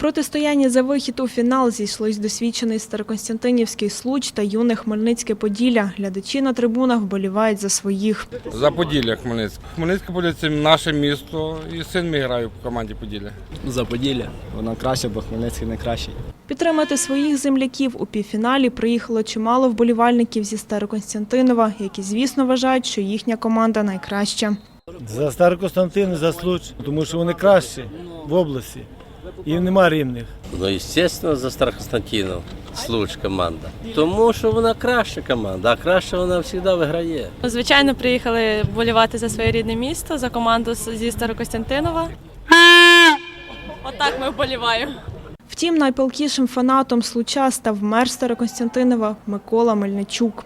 протистоянні за вихід у фінал зійшлись досвідчений Староконстянтинівський Случ та юне Хмельницьке Поділля. Глядачі на трибунах вболівають за своїх. За Поділля Хмельницьке. Хмельницьке Поділля – це наше місто, і син мій грає в команді Поділля. За Поділля. Воно краще, бо Хмельницький не кращий. Підтримати своїх земляків у півфіналі приїхало чимало вболівальників зі Староконстянтинова, які, звісно, вважають, що їхня команда найкраща. За Старокостянтин, за Случ, тому що вони кращі в області. Їм нема рівних. Ну, звісно, за Староконстантинов Случ команда. Тому що вона краща команда, а краще вона завжди виграє. Звичайно, приїхали вболівати за своє рідне місто, за команду зі Старокостянтинова. Отак ми вболіваємо. Втім, найпалкішим фанатом случа став мер Староконстянтинова Микола Мельничук.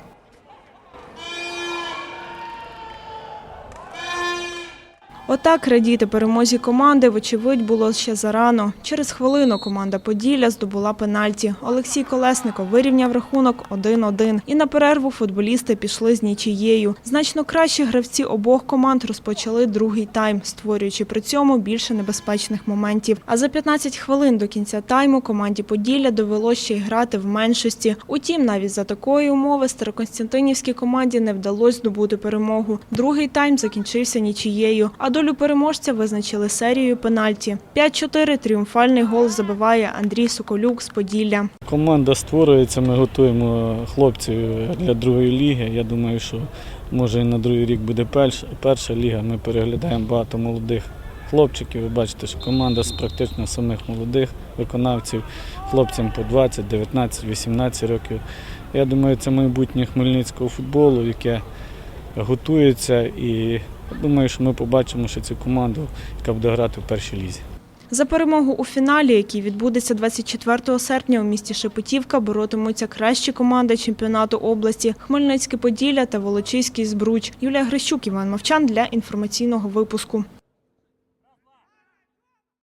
Отак радіти перемозі команди, вочевидь, було ще зарано. Через хвилину команда Поділля здобула пенальті. Олексій Колесников вирівняв рахунок 1-1. І на перерву футболісти пішли з нічією. Значно кращі гравці обох команд розпочали другий тайм, створюючи при цьому більше небезпечних моментів. А за 15 хвилин до кінця тайму команді Поділля довелося ще й грати в меншості. Утім, навіть за такої умови Староконстянтинівській команді не вдалося здобути перемогу. Другий тайм закінчився нічією, а долю переможця визначили серією пенальті. 5-4 тріумфальний гол забиває Андрій Соколюк з Поділля. Команда створюється, ми готуємо хлопців для другої ліги. Я думаю, що може і на другий рік буде перша, перша ліга. Ми переглядаємо багато молодих хлопчиків. Ви бачите, що команда з практично самих молодих виконавців, хлопцям по 20, 19, 18 років. Я думаю, це майбутнє хмельницького футболу, яке готується. І думаю, що ми побачимо ще цю команду, яка буде грати в першій лізі. За перемогу у фіналі, який відбудеться 24 серпня у місті Шепетівка, боротимуться кращі команди чемпіонату області Хмельницьке Поділля та Волочиський Збруч. Юлія Грищук, Іван Мовчан для інформаційного випуску.